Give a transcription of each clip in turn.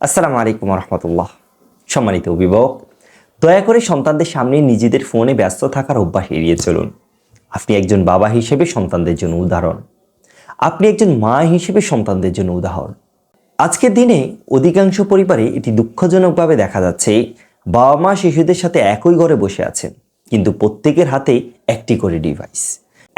আসসালামু আলাইকুম রহমতুল্লাহ সম্মানিত অভিভাবক, দয়া করে সন্তানদের সামনে নিজেদের ফোনে ব্যস্ত থাকার অভ্যাস এড়িয়ে চলুন। আপনি একজন বাবা হিসেবে সন্তানদের জন্য উদাহরণ। আপনি একজন মা হিসেবে সন্তানদের জন্য উদাহরণ। আজকের দিনে অধিকাংশ পরিবারে এটি দুঃখজনকভাবে দেখা যাচ্ছে বাবা মা শিশুদের সাথে একই ঘরে বসে আছেন, কিন্তু প্রত্যেকের হাতে একটি করে ডিভাইস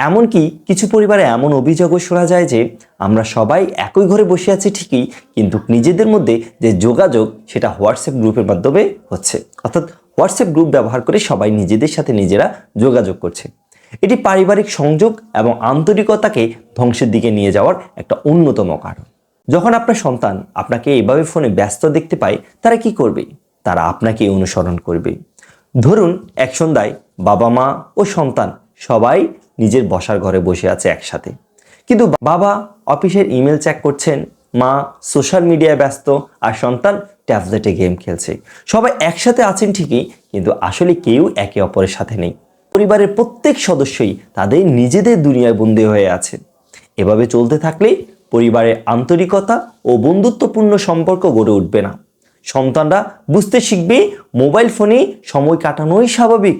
এমনকি কিছু পরিবারে এমন অভিযোগও শোনা যায় যে আমরা সবাই একই ঘরে বসে আছি ঠিকই, কিন্তু নিজেদের মধ্যে যে যোগাযোগ সেটা হোয়াটসঅ্যাপ গ্রুপের মাধ্যমে হচ্ছে। অর্থাৎ হোয়াটসঅ্যাপ গ্রুপ ব্যবহার করে সবাই নিজেদের সাথে নিজেরা যোগাযোগ করছে। এটি পারিবারিক সংযোগ এবং আন্তরিকতাকে ধ্বংসের দিকে নিয়ে যাওয়ার একটা অন্যতম কারণ। যখন আপনার সন্তান আপনাকে এভাবে ফোনে ব্যস্ত দেখতে পায়, তারা কি করবে? তারা আপনাকে অনুসরণ করবে। ধরুন, এক সন্ধ্যায় বাবা মা ও সন্তান সবাই নিজের বসার ঘরে বসে আছে একসাথে। কিন্তু বাবা অফিসের ইমেল চেক করছেন, মা সোশ্যাল মিডিয়ায় ব্যস্ত আর সন্তান ট্যাবলেটে গেম খেলছে। সবাই একসাথে আছেন ঠিকই, কিন্তু আসলে কেউ একে অপরের সাথে নেই। পরিবারের প্রত্যেক সদস্যই তাদের নিজেদের দুনিয়ায় বন্দী হয়ে আছে। এভাবে চলতে থাকলে পরিবারের আন্তরিকতা ও বন্ধুত্বপূর্ণ সম্পর্ক গড়ে উঠবে না। সন্তানরা বুঝতে শিখবে, মোবাইল ফোনে সময় কাটানোই স্বাভাবিক।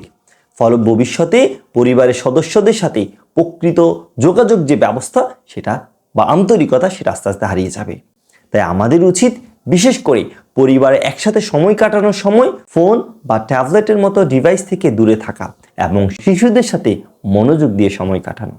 ফলে ভবিষ্যতে পরিবারের সদস্যদের সাথে প্রকৃত যোগাযোগ যে ব্যবস্থা, সেটা বা আন্তরিকতা, সেটা আস্তে আস্তে হারিয়ে যাবে। তাই আমাদের উচিত বিশেষ করে পরিবারে একসাথে সময় কাটানোর সময় ফোন বা ট্যাবলেটের মতো ডিভাইস থেকে দূরে থাকা এবং শিশুদের সাথে মনোযোগ দিয়ে সময় কাটানো।